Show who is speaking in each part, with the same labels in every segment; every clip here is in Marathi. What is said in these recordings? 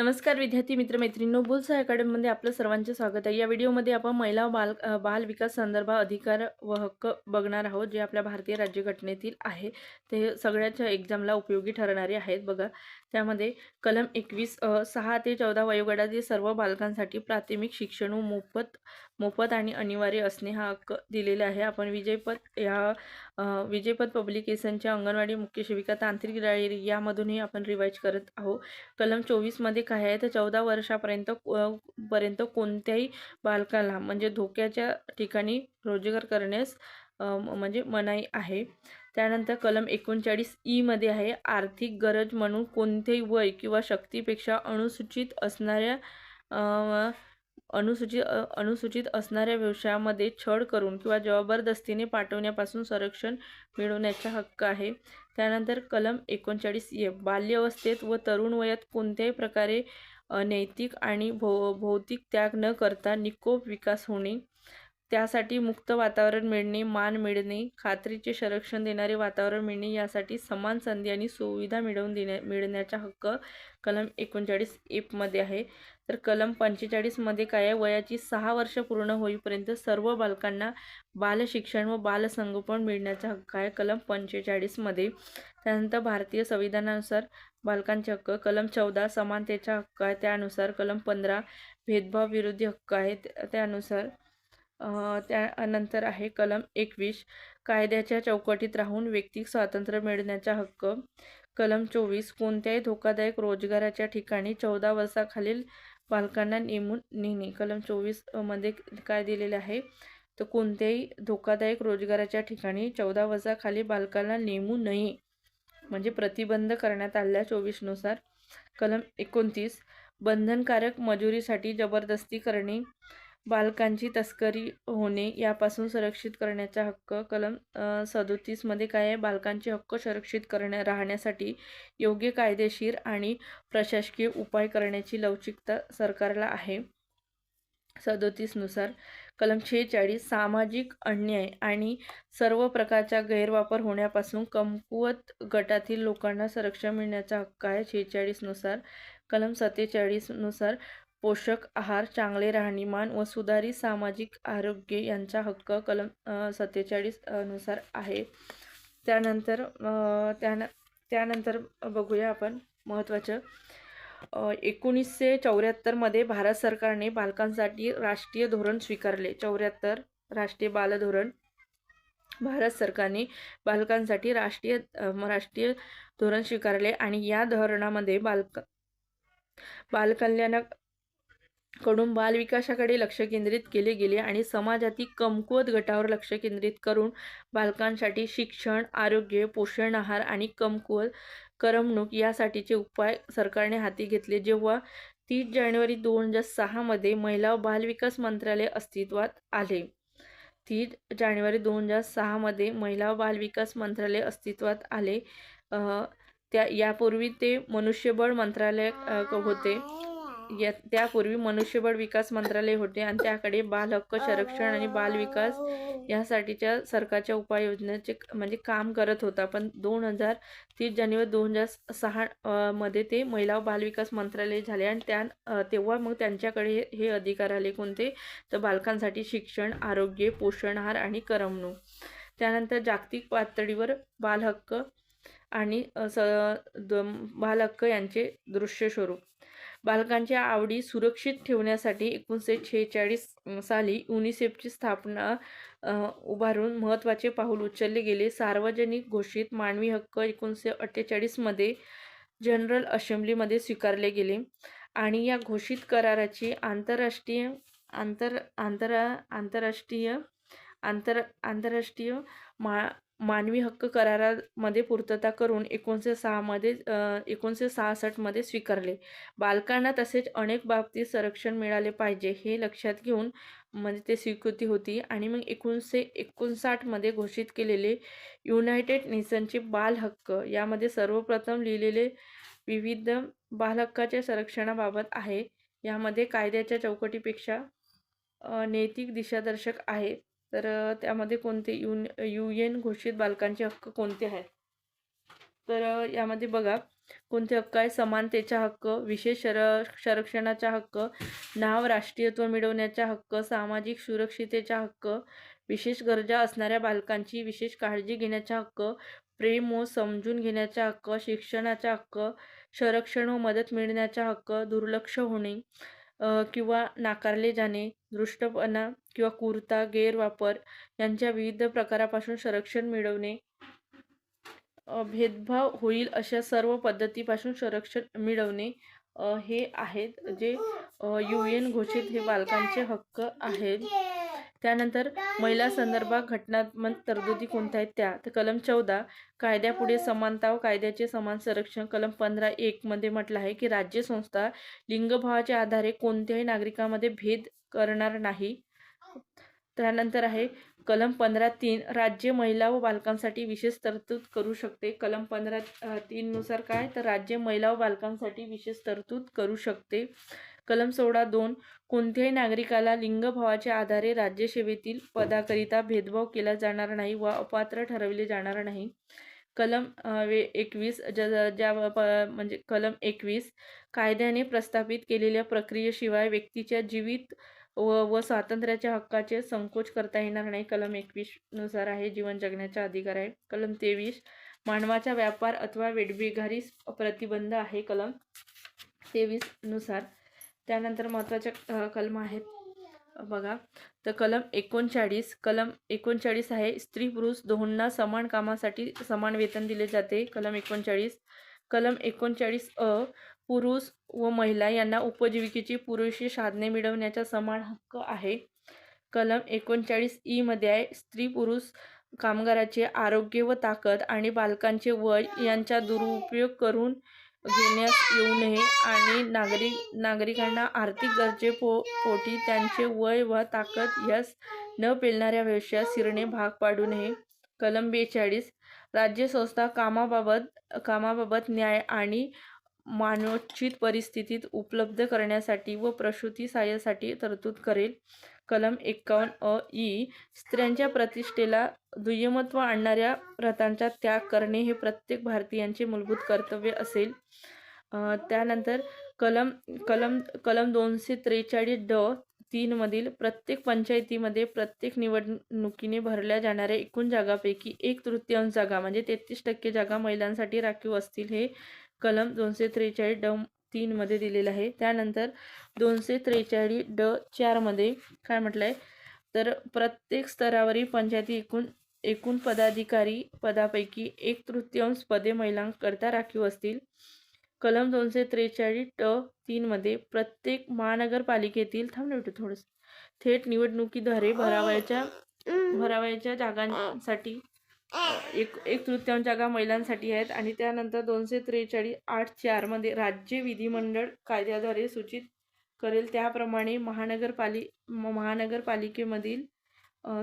Speaker 1: नमस्कार विद्यार्थी मित्र मैत्रिणींनो बुल्स अकॅडमीमध्ये आपलं सर्वांचे स्वागत आहे. या व्हिडिओमध्ये आपण महिला बाल बाल विकास संदर्भात अधिकार व हक्क बघणार आहोत जे आपल्या भारतीय राज्यघटनेतील आहे. ते सगळ्याच एक्झामला उपयोगी ठरणारे आहेत. बघा त्यामध्ये कलम एकवीस सहा ते चौदा वयोगटातील सर्व बालकांसाठी प्राथमिक शिक्षण मोफत मोफत आणि अनिवार्य असणे हा हक्क दिलेला आहे. आपण विजयपथ या विजयपद विजयपथ पब्लिकेशनच्या अंगणवाडी मुख्य सेविका तांत्रिक डायरी यामधूनही आपण रिवाईज करत आहोत. कलम चोवीसमध्ये काय आहे? तर चौदा वर्षापर्यंत पर्यंत कोणत्याही बालकाला म्हणजे धोक्याच्या ठिकाणी रोजगार करण्यास म्हणजे मनाई आहे. त्यानंतर कलम एकोणचाळीस ईमध्ये आहे आर्थिक गरज म्हणून कोणतेही वय किंवा शक्तीपेक्षा अनुसूचित असणाऱ्या अनुसूचित अनुसूचित असणाऱ्या व्यवसायामध्ये छळ करून किंवा जबरदस्तीने पाठवण्यापासून संरक्षण मिळवण्याचा हक्क आहे. त्यानंतर कलम एकोणचाळीस ए बाल्यावस्थेत व तरुण वयात कोणत्याही प्रकारे नैतिक आणि भौ भौतिक त्याग न करता निकोप विकास होणे. त्यासाठी मुक्त वातावरण मिळणे मान मिळणे खात्रीचे संरक्षण देणारे वातावरण मिळणे यासाठी समान संधी आणि सुविधा मिळवून देण्या मिळण्याचा हक्क कलम एकोणचाळीस एपमध्ये आहे. तर कलम पंचेचाळीसमध्ये काय आहे? वयाची सहा वर्ष पूर्ण होईपर्यंत सर्व बालकांना बालशिक्षण व बालसंगोपन मिळण्याचा हक्क आहे कलम पंचेचाळीसमध्ये त्यानंतर भारतीय संविधानानुसार बालकांचे हक्क कलम चौदा समानतेचा हक्क आहे. त्यानुसार कलम पंधरा भेदभाव विरोधी हक्क आहे. त्यानुसार त्यानंतर आहे कलम एकवीस. कायद्याच्या चौकटीत राहून व्यक्तिक स्वातंत्र्य मिळण्याचा हक्क. कलम चोवीस. कोणत्याही धोकादायक रोजगाराच्या ठिकाणी चौदा वर्षाखालील बालकांना नेमून नेणे. कलम चोवीसमध्ये काय दिलेले आहे? तर कोणत्याही धोकादायक रोजगाराच्या ठिकाणी चौदा वर्षाखाली बालकांना नेमू नये म्हणजे प्रतिबंध करण्यात आलेल्या चोवीसनुसार. कलम एकोणतीस. बंधनकारक मजुरीसाठी जबरदस्ती करणे. बालकांची तस्करी होणे यापासून संरक्षित करण्याचा हक्क कलम सदोतीसमध्ये काय आहे? बालकांचे हक्क संरक्षित करण्या राहण्यासाठी योग्य कायदेशीर आणि प्रशासकीय उपाय करण्याची लवचिकता सरकारला आहे. सदोतीसनुसार कलम शेहेचाळीस सामाजिक अन्याय आणि सर्व प्रकारचा गैरवापर होण्यापासून कमकुवत गटातील लोकांना संरक्षण मिळण्याचा हक्क आहे. शेहेचाळीसनुसार कलम सत्तेचाळीसनुसार पोषक आहार चांगले राहणीमान व सुधारित सामाजिक आरोग्य यांचा हक्क कलम सत्तेचाळीसनुसार आहे. त्यानंतर त्यान त्यानंतर बघूया आपण महत्त्वाचं. एकोणीसशे चौऱ्याहत्तरमध्ये भारत सरकारने बालकांसाठी राष्ट्रीय धोरण स्वीकारले. चौऱ्याहत्तर राष्ट्रीय बालधोरण भारत सरकारने बालकांसाठी राष्ट्रीय राष्ट्रीय धोरण स्वीकारले आणि या धोरणामध्ये बालक बालकल्याण कडून बालविकासाकडे लक्ष केंद्रित केले गेले आणि समाजातील कमकुवत गटावर लक्ष केंद्रित करून बालकांसाठी शिक्षण आरोग्य पोषण आहार आणि कमकुवत करमणूक यासाठीचे उपाय सरकारने हाती घेतले. जेव्हा तीस जानेवारी दोन हजार सहामध्ये महिला बालविकास मंत्रालय अस्तित्वात आले तीस जानेवारी दोन हजार सहामध्ये महिला बालविकास मंत्रालय अस्तित्वात आले. त्या यापूर्वी ते मनुष्यबळ मंत्रालय होते. या त्यापूर्वी मनुष्यबळ विकास मंत्रालय होते आणि त्याकडे बाल हक्क संरक्षण आणि बाल विकास यासाठीच्या सरकारच्या उपाययोजनेचे म्हणजे काम करत होता. पण दोन हजार तीस जानेवारी दोन हजार सहा मध्ये ते महिला बाल बालविकास मंत्रालय झाले आणि त्या तेव्हा मग त्यांच्याकडे हे- अधिकार आले कोणते? तर बालकांसाठी शिक्षण आरोग्य पोषण आहार आणि करमणूक. त्यानंतर जागतिक पातळीवर बालहक्क आणि स द बालहक्क यांचे दृश्य स्वरूप. बालकांच्या आवडी सुरक्षित ठेवण्यासाठी एकोणीसशे शेहेचाळीस साली युनिसेफची स्थापना उभारून महत्त्वाचे पाऊल उचलले गेले. सार्वजनिक घोषित मानवी हक्क एकोणीसशे अठ्ठेचाळीसमध्ये जनरल असेंब्लीमध्ये स्वीकारले गेले आणि या घोषित कराराची आंतरराष्ट्रीय आंतर आंतरा आंतरराष्ट्रीय आंतर आंतरराष्ट्रीय मा मानवी हक्क करारामध्ये पूर्तता करून एकोणीसशे सहामध्ये एकोणीसशे सहासष्टमध्ये स्वीकारले. बालकांना तसेच अनेक बाबतीत संरक्षण मिळाले पाहिजे हे लक्षात घेऊन म्हणजे ते स्वीकृती होती आणि मग एकोणीसशे एकोणसाठमध्ये घोषित केलेले युनायटेड नेशनचे बाल हक्क यामध्ये सर्वप्रथम लिहिलेले विविध बालहक्काच्या संरक्षणाबाबत आहे. यामध्ये कायद्याच्या चौकटीपेक्षा नैतिक दिशादर्शक आहे. तर त्यामध्ये कोणते युन यू एन घोषित बालकांचे हक्क कोणते आहेत? तर यामध्ये बघा कोणते हक्क आहे समानतेचा हक्क विशेष शर संरक्षणाचा हक्क नाव राष्ट्रीयत्व मिळवण्याचा हक्क सामाजिक सुरक्षितेचा हक्क विशेष गरजा असणाऱ्या बालकांची विशेष काळजी घेण्याचा हक्क प्रेम व समजून घेण्याचा हक्क शिक्षणाचा हक्क संरक्षण व मदत मिळण्याचा हक्क दुर्लक्ष होणे किंवा नाकारले जाणे दृष्टपणा किंवा कुर्ता गैरवापर यांच्या विविध प्रकारापासून संरक्षण मिळवणे भेदभाव होईल अशा सर्व पद्धतीपासून संरक्षण मिळवणे हे आहेत जे यू एन घोषित हे बालकांचे हक्क आहेत. त्यानंतर महिला संदर्भात घटनात्मक तरतुदी कोणत्या आहेत त्या? तर कलम चौदा कायद्यापुढे समानता व कायद्याचे समान संरक्षण कलम पंधरा एकमध्ये म्हटलं आहे की राज्य संस्था लिंगभावाच्या आधारे कोणत्याही नागरिकामध्ये भेद करणार नाही. त्यानंतर आहे कलम पंधरा तीन राज्य महिला व बालकांसाठी विशेष तरतूद करू शकते. कलम पंधरा तीननुसार काय? तर राज्य महिला व बालकांसाठी विशेष तरतूद करू शकते. कलम सोळा दोन कोणत्याही नागरिकाला लिंगभावाच्या आधारे राज्यसेवेतील पदाकरिता भेदभाव केला जाणार नाही व अपात्र ठरविले जाणार नाही. कलम वे एकवीस ज ज्या प- म्हणजे कलम एकवीस कायद्याने प्रस्थापित केलेल्या प्रक्रियेशिवाय व्यक्तीच्या जीवित व व स्वातंत्र्याच्या हक्काचे संकोच करता येणार नाही. कलम एकवीसनुसार आहे जीवन जगण्याचा अधिकार आहे. कलम तेवीस मानवाचा व्यापार अथवा वेठबिगारीस प्रतिबंध आहे. कलम तेवीसनुसार त्यानंतर महत्त्वाच्या कलम आहेत. बघा तर कलम एकोणचाळीस कलम एकोणचाळीस आहे स्त्री पुरुष दोहोंना समान कामासाठी समान वेतन दिले जाते. कलम एकोणचाळीस कलम एकोणचाळीस अ पुरुष व महिला यांना उपजीविकेची पुरुषी साधने मिळवण्याचा समान हक्क आहे. कलम एकोणचाळीस ई मध्ये आहे स्त्री पुरुष कामगाराचे आरोग्य व ताकद आणि बालकांचे वय यांचा दुरुपयोग करून घेण्यास येऊ नये आणि नागरिक नागरिकांना आर्थिक गरजे पो पोटी त्यांचे वय व ताकद यास न पेलणाऱ्या व्यवसायात शिरणे भाग पाडू नये. कलम बेचाळीस. राज्य संस्था कामाबाबत कामाबाबत न्याय आणि मानोचित परिस्थितीत उपलब्ध करण्यासाठी व प्रसूती सहाय्यासाठी तरतूद करेल. कलम एकावन्न अ ई स्त्रियांच्या प्रतिष्ठेला दुय्यमत्व आणणाऱ्या प्रथांचा त्याग करणे हे प्रत्येक भारतीयांचे मूलभूत कर्तव्य असेल. त्यानंतर कलम कलम कलम दोनशे त्रेचाळीस ड तीनमधील प्रत्येक पंचायतीमध्ये प्रत्येक निवडणुकीने भरल्या जाणाऱ्या एकूण जागापैकी एक तृतीयांश जागा म्हणजे तेहतीस टक्के जागा महिलांसाठी राखीव असतील हे कलम दोनशे त्रेचाळीस ड तीनमध्ये दिलेलं आहे. त्यानंतर दोनशे त्रेचाळीस ड चारमध्ये काय म्हटलं आहे तर प्रत्येक स्तरावरील पंचायती एकूण एकूण पदाधिकारी पदापैकी एक तृतीयांश पदे महिलांकरता राखीव असतील. कलम दोनशे त्रेचाळीस ट तीनमध्ये प्रत्येक महानगरपालिकेतील थांब ना बेटा थोडंसं थेट निवडणुकीद्वारे भरावयाच्या भरावयाच्या जागांसाठी एक एक तृतीयांश जागा महिलांसाठी आहेत आणि त्यानंतर दोनशे त्रेचाळीस आठ चारमध्ये राज्य विधिमंडळ कायद्याद्वारे सूचित करेल. त्याप्रमाणे महानगरपाली महानगरपालिकेमधील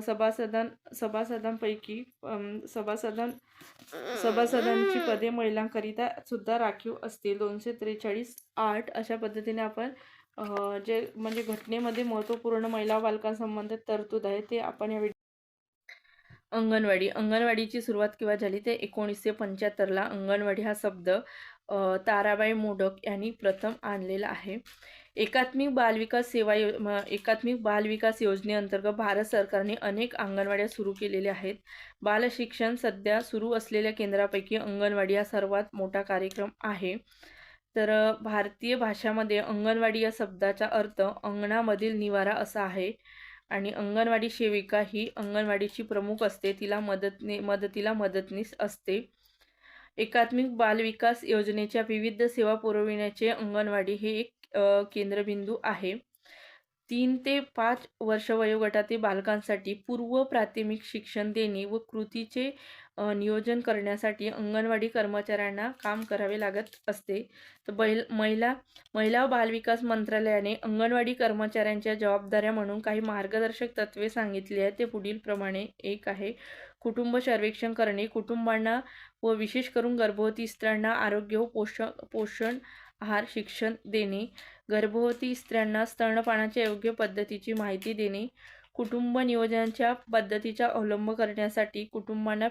Speaker 1: सभासदां सभासदांपैकी सभासदां सभासदांची पदे महिलांकरिता सुद्धा राखीव असतील. दोनशे त्रेचाळीस आठ अशा पद्धतीने आपण जे म्हणजे घटनेमध्ये महत्त्वपूर्ण महिला बालकांसंबंधित तरतूद आहे ते आपण या अंगणवाडी. अंगणवाडीची सुरुवात केव्हा झाली? ते एकोणीसशे पंच्याहत्तरला अंगणवाडी हा शब्द ताराबाई मोडक यांनी प्रथम आणलेला आहे. एकात्मिक बालविकास सेवा यो म- एकात्मिक बालविकास योजनेअंतर्गत भारत सरकारने अनेक अंगणवाड्या सुरू केलेल्या आहेत. बालशिक्षण सध्या सुरू असलेल्या केंद्रापैकी अंगणवाडी हा सर्वात मोठा कार्यक्रम आहे. तर भारतीय भाषामध्ये अंगणवाडी या शब्दाचा अर्थ अंगणामधील निवारा असा आहे. आणि अंगणवाडी सेविका ही अंगणवाडीची प्रमुख असते. तिला मदतने मदतीला मदतनीस असते. एकात्मिक बालविकास योजनेच्या विविध सेवा पुरविण्याचे अंगणवाडी हे एक केंद्रबिंदू आहे. तीन ते पाच वर्ष वयोगटातील बालकांसाठी पूर्व प्राथमिक शिक्षण देणे व कृतीचे नियोजन करण्यासाठी अंगणवाडी कर्मचाऱ्यांना काम करावे लागत असते. तर बैल महिला महिला व बालविकास मंत्रालयाने अंगणवाडी कर्मचाऱ्यांच्या जबाबदाऱ्या म्हणून काही मार्गदर्शक तत्त्वे सांगितली आहेत. ते पुढील प्रमाणे एक आहे. कुटुंब सर्वेक्षण करणे. कुटुंबांना व विशेष करून गर्भवती स्त्रियांना आरोग्य व पोषण पोषण आहार शिक्षण देणे. गर्भवती स्त्रियांना स्तनपानाच्या योग्य पद्धतीची माहिती देणे. कुटुंब नियोजनाच्या पद्धतीचा अवलंब करण्यासाठी कुटुंबांना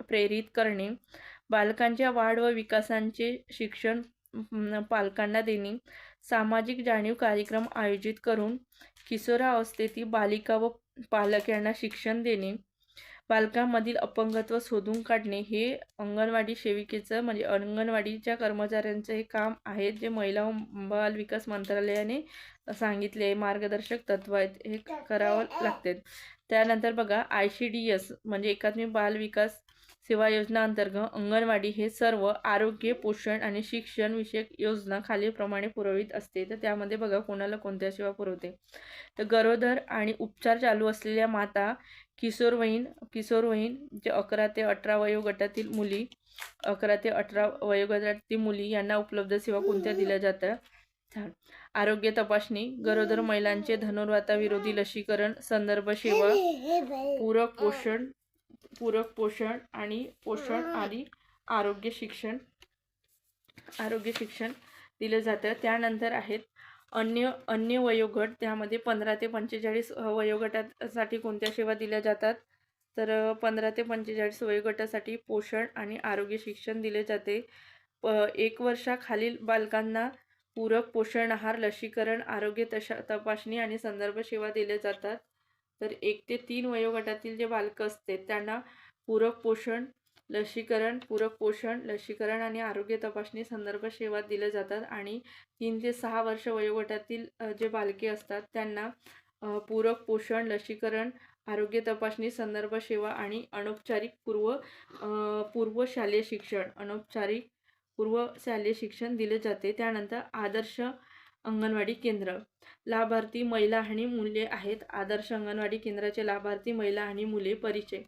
Speaker 1: प्रेरित करणे. बालकांच्या वाढ व विकासांचे शिक्षण पालकांना देणे. सामाजिक जाणीव कार्यक्रम आयोजित करून किशोरावस्थेतील बालिका व पालक यांना शिक्षण देणे. बालकांमधील अपंगत्व शोधून काढणे. हे अंगणवाडी सेविकेचं म्हणजे अंगणवाडीच्या कर्मचाऱ्यांचं हे काम आहे जे महिला व बाल विकास मंत्रालयाने सांगितले. आहे मार्गदर्शक तत्व आहेत. हे करावं लागते. त्यानंतर बघा आय सी डी एस म्हणजे एकात्मिक बाल विकास सेवा योजना अंतर्गत अंगणवाडी हे सर्व आरोग्य पोषण आणि शिक्षण विषयक योजना खालीलप्रमाणे पुरवित असते. तर त्यामध्ये बघा कोणाला कोणत्या सेवा पुरवते? तर गरोदर आणि उपचार चालू असलेल्या माता किशोरवयीन किशोरवयीन जे अकरा ते अठरा वयोगटातील मुली अकरा ते अठरा वयोगटातील मुली यांना उपलब्ध सेवा कोणत्या दिल्या जातात? छान आरोग्य तपासणी गरोदर महिलांचे धनुर्वाताविरोधी लसीकरण संदर्भ सेवा पूरक पोषण पूरक पोषण आणि पोषण आणि आरोग्य शिक्षण आरोग्य शिक्षण दिलं जातं. त्यानंतर आहेत अन्य अन्य वयोगट. त्यामध्ये पंधरा ते पंचेचाळीस वयोगटासाठी कोणत्या सेवा दिल्या जातात? तर पंधरा ते पंचेचाळीस वयोगटासाठी पोषण आणि आरोग्य शिक्षण दिले जाते. प एक वर्षाखालील बालकांना पूरक पोषण आहार लसीकरण आरोग्य तशा तपासणी आणि संदर्भ सेवा दिल्या जातात. तर एक ते तीन वयोगटातील जे बालकं असते त्यांना पूरक पोषण लसीकरण पूरक पोषण लसीकरण आणि आरोग्य तपासणी संदर्भ सेवा दिल्या जातात आणि तीन ते सहा वर्ष वयोगटातील जे बालके असतात त्यांना पूरक पोषण लसीकरण आरोग्य तपासणी संदर्भ सेवा आणि अनौपचारिक पूर्व पूर्व शालेय शिक्षण अनौपचारिक पूर्व शालेय शिक्षण दिले जाते. त्यानंतर आदर्श अंगणवाडी केंद्र. लाभार्थी महिला आणि मुले आहेत. आदर्श अंगणवाडी केंद्राचे लाभार्थी महिला आणि मुले परिचय.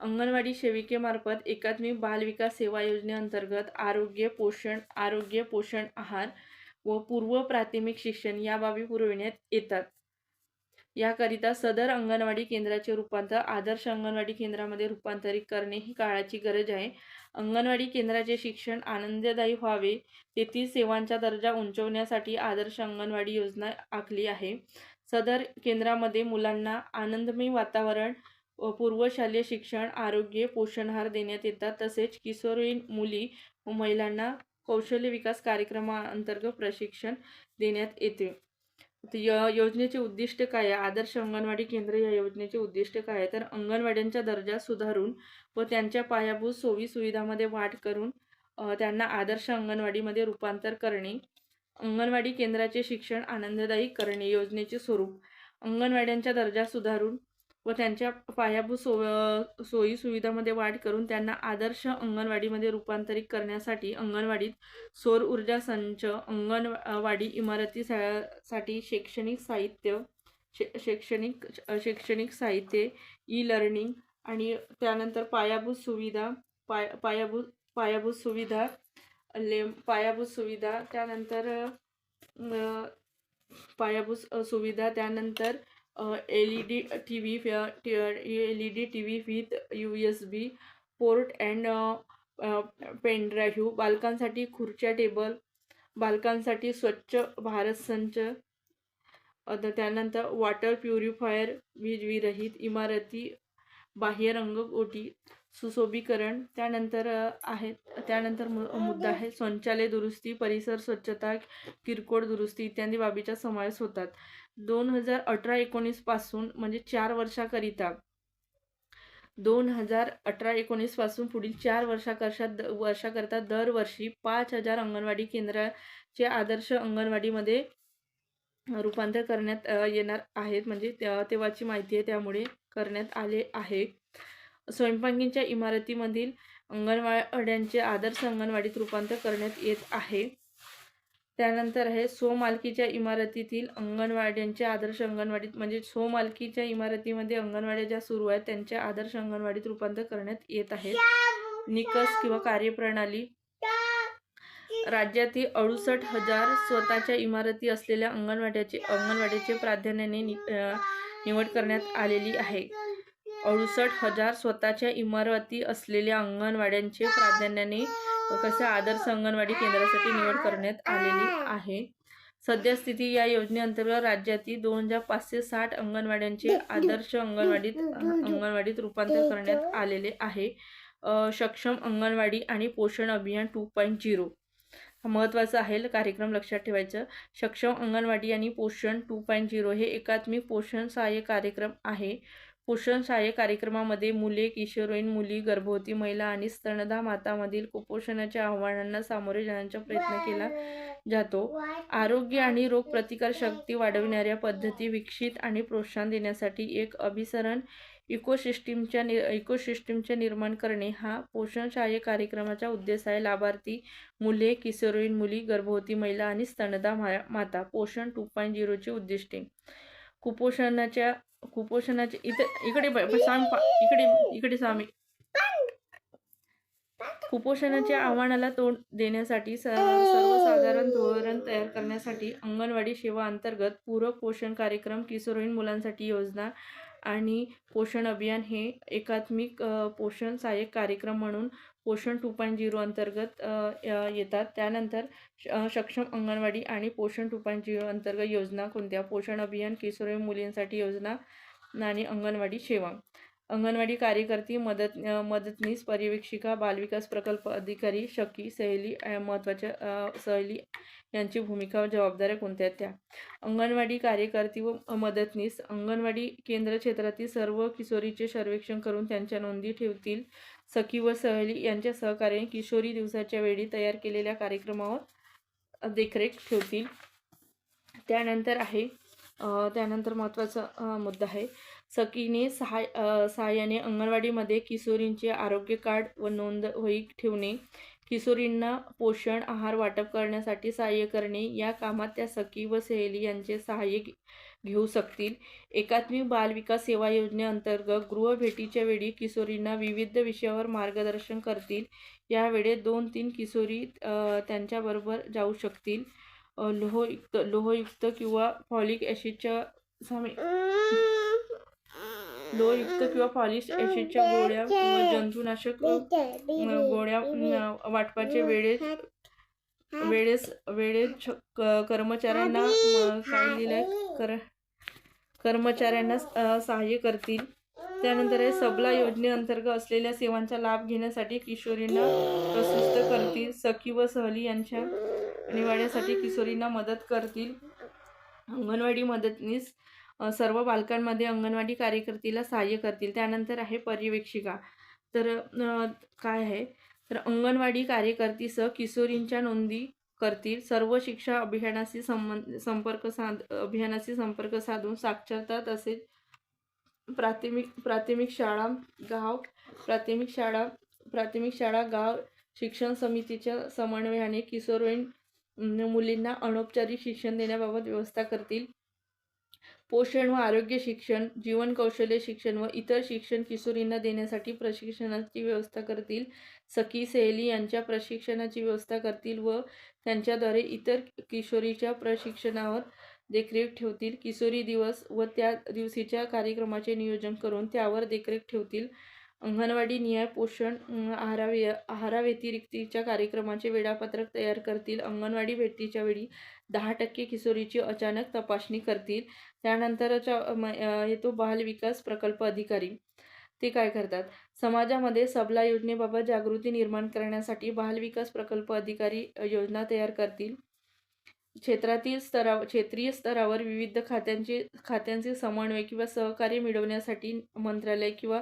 Speaker 1: अंगणवाडी सेविकेमार्फत एकात्मिक बाल विकास सेवा योजनेअंतर्गत आरोग्य पोषण आरोग्य पोषण आहार व पूर्व प्राथमिक शिक्षण या बाबी पुरविण्यात येतात. याकरिता सदर अंगणवाडी केंद्राचे रूपांतर आदर्श अंगणवाडी केंद्रामध्ये रूपांतरित करणे ही काळाची गरज आहे. अंगणवाडी केंद्राचे शिक्षण आनंददायी व्हावे. तेथील सेवांचा दर्जा उंचवण्यासाठी आदर्श अंगणवाडी योजना आखली आहे. सदर केंद्रामध्ये मुलांना आनंदमय वातावरण व पूर्वशालेय शिक्षण आरोग्य पोषणहार देण्यात येतात. तसेच किशोरवयीन मुली व महिलांना कौशल्य विकास कार्यक्रमाअंतर्गत प्रशिक्षण देण्यात येते. य योजनेचे उद्दिष्ट काय आहे? आदर्श अंगणवाडी केंद्र या योजनेचे उद्दिष्ट काय आहे? तर अंगणवाड्यांचा दर्जा सुधारून व त्यांच्या पायाभूत सोयी सुविधामध्ये वाढ करून त्यांना आदर्श अंगणवाडीमध्ये रूपांतर करणे अंगणवाडी केंद्राचे शिक्षण आनंददायी करणे योजनेचे स्वरूप अंगणवाड्यांचा दर्जा सुधारून व त्यांच्या पायाभूत सो सोयी सुविधामध्ये वाढ करून त्यांना आदर्श अंगणवाडीमध्ये रूपांतरित करण्यासाठी अंगणवाडीत सौर ऊर्जा संच अंगणवाडी इमारती सा- साठी शैक्षणिक साहित्य शे शैक्षणिक शैक्षणिक साहित्य ई लर्निंग आणि त्यानंतर पायाभूत सुविधा पाय पायाभूत पायाभूत सुविधा ले पायाभूत सुविधा त्यानंतर पायाभूत सुविधा त्यानंतर L E D T V L E D T V with U S B port and pendrive बालकांसाठी खुर्च्या टेबल बालकांसाठी स्वच्छ भारत संच त्यानंतर वॉटर प्युरिफायर वीज विरहित इमारती बाह्य रंगकोटी सुशोभीकरण त्यानंतर आहेत त्यानंतर मु मुद्दा आहे शौचालय दुरुस्ती परिसर स्वच्छता किरकोळ दुरुस्ती इत्यादी बाबीचा समावेश होतात. दोन हजार अठरा एकोणीसपासून म्हणजे चार वर्षाकरिता दोन हजार अठरा एकोणीसपासून पुढील चार वर्षाकरशा द वर्षाकरता दरवर्षी पाच हजार अंगणवाडी केंद्राचे आदर्श अंगणवाडीमध्ये रूपांतर करण्यात येणार आहेत. म्हणजे त्या तेव्हाची माहिती आहे त्यामुळे करण्यात आले आहे. स्वयंपाकीच्या इमारतीमधील अंगणवाड्यांचे आदर्श अंगणवाडीत रूपांतर करण्यात येत आहे. त्यानंतर आहे स्वमालकीच्या इमारतीतील अंगणवाड्यांचे आदर्श अंगणवाडीत म्हणजे स्वमालकीच्या इमारतीमध्ये अंगणवाड्या ज्या सुरू आहेत त्यांच्या आदर्श अंगणवाडीत रूपांतर करण्यात येत आहे. निकष किंवा कार्यप्रणाली. राज्यातील अडुसष्ट हजार स्वतःच्या इमारती असलेल्या अंगणवाड्याचे अंगणवाडीचे प्राधान्याने नि निवड करण्यात आलेली आहे. अडुसष्ट हजार स्वतःच्या इमारती असलेल्या अंगणवाड्यांचे प्राधान्याने कसे आदर्श अंगणवाडी केंद्रासाठी निवड करण्यात आलेली आहे? सद्यस्थिती या योजनेअंतर्गत राज्यातील दोन हजार पाचशे साठ अंगणवाड्यांचे आदर्श अंगणवाडीत अंगणवाडीत रूपांतर करण्यात आलेले आहे. सक्षम अंगणवाडी आणि पोषण अभियान टू पॉईंट झिरो. महत्त्वाचं आहे कार्यक्रम लक्षात ठेवायचं. सक्षम अंगणवाडी आणि पोषण टू पॉईंट झिरो हे एकात्मिक पोषण सहाय्य कार्यक्रम आहे. पोषण शाळे कार्यक्रमामध्ये मुले किशोरवयीन मुली गर्भवती महिला आणि स्तनदा मातामधील कुपोषणाच्या आव्हानांना सामोरे जाण्याचा प्रयत्न केला जातो. आरोग्य आणि रोगप्रतिकारशक्ती वाढविणाऱ्या पद्धती विकसित आणि प्रोत्साहन देण्यासाठी एक अभिसरण इकोसिस्टीमच्या नि इकोसिस्टीमचे निर्माण करणे हा पोषण सहाय्य कार्यक्रमाचा उद्देश आहे लाभार्थी मुले किशोरवयीन मुली गर्भवती महिला आणि स्तनदा माता पोषण टू पॉईंट झिरोचे उद्दिष्टे. कुपोषणाच्या कुपोषणाचे इथे इकडे सांग इकडे इकडे सामी कुपोषणाच्या आव्हानाला तोंड देण्यासाठी सर्वसाधारण धोरण तयार करण्यासाठी अंगणवाडी सेवा अंतर्गत पूरक पोषण कार्यक्रम किशोरवयीन मुलांसाठी योजना आणि पोषण अभियान हे एकात्मिक पोषण सहाय्यक कार्यक्रम म्हणून पोषण टू पॉईंट झिरो अंतर्गत येतात. त्यानंतर सक्षम अंगणवाडी आणि पोषण टू पॉईंट झिरो अंतर्गत योजना कोणत्या? पोषण अभियान किशोरवयीन मुलींसाठी योजना आणि अंगणवाडी सेवा. अंगणवाडी कार्यकर्ती मदत मदतनीस पर्यवेक्षिका बालविकास प्रकल्प अधिकारी शकी सहेली महत्त्वाच्या सहली यांची भूमिका व जबाबदाऱ्या कोणत्या आहेत त्या? अंगणवाडी कार्यकर्ती व मदतनीस अंगणवाडी केंद्र क्षेत्रातील सर्व किशोरीचे सर्वेक्षण करून त्यांच्या नोंदी ठेवतील. सखी व सहली यांच्या सहकार्याने किशोरी दिवसाच्या वेळी तयार केलेल्या कार्यक्रमावर देखरेख ठेवतील. त्यानंतर आहे त्यानंतर महत्त्वाचा मुद्दा आहे. सखीने सहाय सहाय्याने अंगणवाडीमध्ये किशोरींचे आरोग्य कार्ड व नोंद होई ठेवणे किशोरींना पोषण आहार वाटप करण्यासाठी सहाय्य करणे या कामात त्या सखी व सहेली यांचे सहाय्य घेऊ शकतील. एकात्मिक बाल विकास सेवा योजनेअंतर्गत गृहभेटीच्या वेळी किशोरींना विविध विषयावर मार्गदर्शन करतील. यावेळी दोन तीन किशोरी त्यांच्याबरोबर जाऊ शकतील. लोहयुक्त लोहयुक्त किंवा फॉलिक ॲसिडच्या सामी लोहयुक्त किंवा पॉलिश ॲसिडच्या गोळ्या व जंतुनाशक गोळ्या वाटपाचे वेळेत वेळेस वेळेस कर्मचाऱ्यांना कर कर्मचाऱ्यांना सहाय्य करतील. त्यानंतर हे सबला योजनेअंतर्गत असलेल्या सेवांचा लाभ घेण्यासाठी किशोरींना प्रशस्त करतील. सखी व सहली यांच्या निवाड्यासाठी किशोरींना मदत करतील. अंगणवाडी मदतनीस सर्व बालकांमध्ये अंगणवाडी कार्यकर्तीला सहाय्य करतील. त्यानंतर आहे पर्यवेक्षिका. तर काय आहे? तर अंगणवाडी कार्यकर्तीसह किशोरींच्या नोंदी करतील. सर्व शिक्षा अभियानाशी संबंध संपर्क साध अभियानाशी संपर्क साधून साक्षरता तसेच प्राथमिक प्राथमिक शाळा गाव प्राथमिक शाळा प्राथमिक शाळा गाव शिक्षण समितीच्या समन्वयाने किशोरवयीन मुलींना अनौपचारिक शिक्षण देण्याबाबत व्यवस्था करतील. पोषण व आरोग्य शिक्षण जीवन कौशल्य शिक्षण व इतर शिक्षण किशोरींना देण्यासाठी प्रशिक्षणाची व्यवस्था करतील. सखी सहेली यांच्या प्रशिक्षणाची व्यवस्था करतील व त्यांच्याद्वारे इतर किशोरीच्या प्रशिक्षणावर देखरेख ठेवतील. किशोरी दिवस व त्या दिवशीच्या कार्यक्रमाचे नियोजन करून त्यावर देखरेख ठेवतील. अंगणवाडी न्याय पोषण आहारावे आहाराव्य आहाराव्यतिरिक्तीच्या कार्यक्रमाचे वेळापत्रक तयार करतील. अंगणवाडी भेटीच्या वेळी दहा टक्के किशोरीची अचानक तपासणी करतील. त्यानंतरच्या येतो बाल विकास प्रकल्प अधिकारी. ते काय करतात? समाजामध्ये सबला योजनेबाबत जागृती निर्माण करण्यासाठी बाल विकास प्रकल्प अधिकारी योजना तयार करतील. क्षेत्रातील स्तराव क्षेत्रीय स्तरावर विविध खात्यांचे खात्यांचे समन्वय किंवा सहकार्य मिळवण्यासाठी मंत्रालय किंवा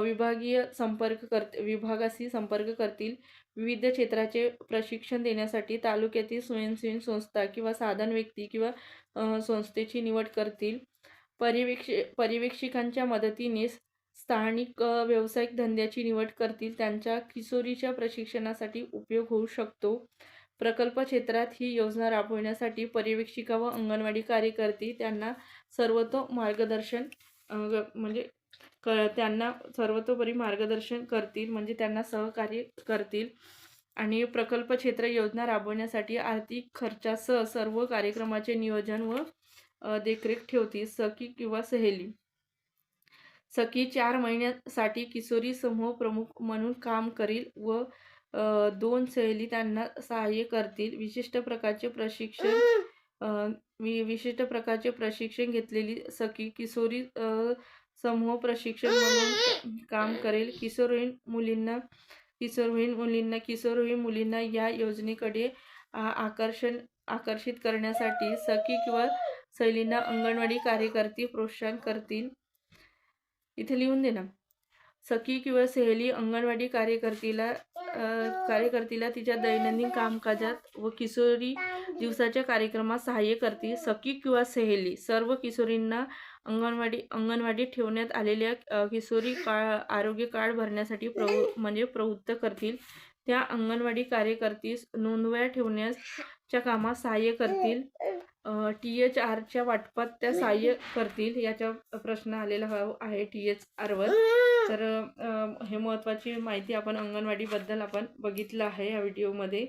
Speaker 1: विभागीय संपर्क कर विभागाशी संपर्क करतील. विविध क्षेत्राचे प्रशिक्षण देण्यासाठी तालुक्यातील स्वयंसेवी संस्था किंवा साधन व्यक्ती किंवा संस्थेची निवड करतील. पर्यवेक्ष पर्यवेक्षिकांच्या मदतीने स्थानिक व्यावसायिक धंद्याची निवड करतील. त्यांच्या किशोरीच्या प्रशिक्षणासाठी उपयोग होऊ शकतो. प्रकल्प क्षेत्रात ही योजना राबवण्यासाठी पर्यवेक्षिका व अंगणवाडी कार्यकर्ती त्यांना सर्वतो मार्गदर्शन म्हणजे क त्यांना सर्वतोपरी मार्गदर्शन करतील म्हणजे त्यांना सहकार्य करतील. आणि प्रकल्प क्षेत्र योजना राबवण्यासाठी आर्थिक खर्चासह सर्व कार्यक्रमाचे नियोजन व देखरेख ठेवतील. सखी किंवा सहेली. सखी चार महिन्यासाठी किशोरी समूह प्रमुख म्हणून काम करील व दोन सहेली त्यांना सहाय्य करतील. विशिष्ट प्रकारचे प्रशिक्षण विशिष्ट प्रकारचे प्रशिक्षण घेतलेली सखी किशोरी समूह प्रशिक्षक म्हणून काम करेल. किशोरवयीन मुलींना किशोरवयीन मुलींना किशोरवयीन मुलींना या योजनेकडे आकर्षण आकर्षित करण्यासाठी सखी किंवा सहलींना अंगणवाडी कार्यकर्ते प्रोत्साहन करतील. इथे लिहून दे ना. सखी किंवा सहली अंगणवाडी कार्यकर्तीला कार्यकर्तीला तिच्या दैनंदिन कामकाजात व किशोरी दिवसाच्या कार्यक्रमात सहाय्य करतील सखी किंवा सहेली सर्व किशोरींना अंगणवाडी अंगणवाडीत ठेवण्यात आलेल्या किशोरी काळ आरोग्य कार्ड भरण्यासाठी प्रवृ म्हणजे प्रवृत्त करतील. त्या अंगणवाडी कार्यकर्तीस नोंदवया ठेवण्याच्या कामात सहाय्य करतील. टी एच आरच्या वाटपात त्या सहाय्य करतील. याच्या प्रश्न आलेला आहे टी एच आरवर. तर हे महत्त्वाची माहिती आपण अंगणवाडीबद्दल आपण बघितलं आहे या व्हिडिओमध्ये.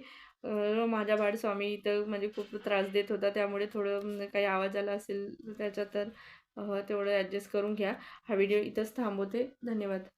Speaker 1: माझ्या बाळस्वामी इथं म्हणजे खूप त्रास देत होता त्यामुळे थोडं काही आवाज आला असेल त्याचा तर तेवढं ॲडजस्ट करून घ्या. हा व्हिडिओ इथंच थांबवते. धन्यवाद.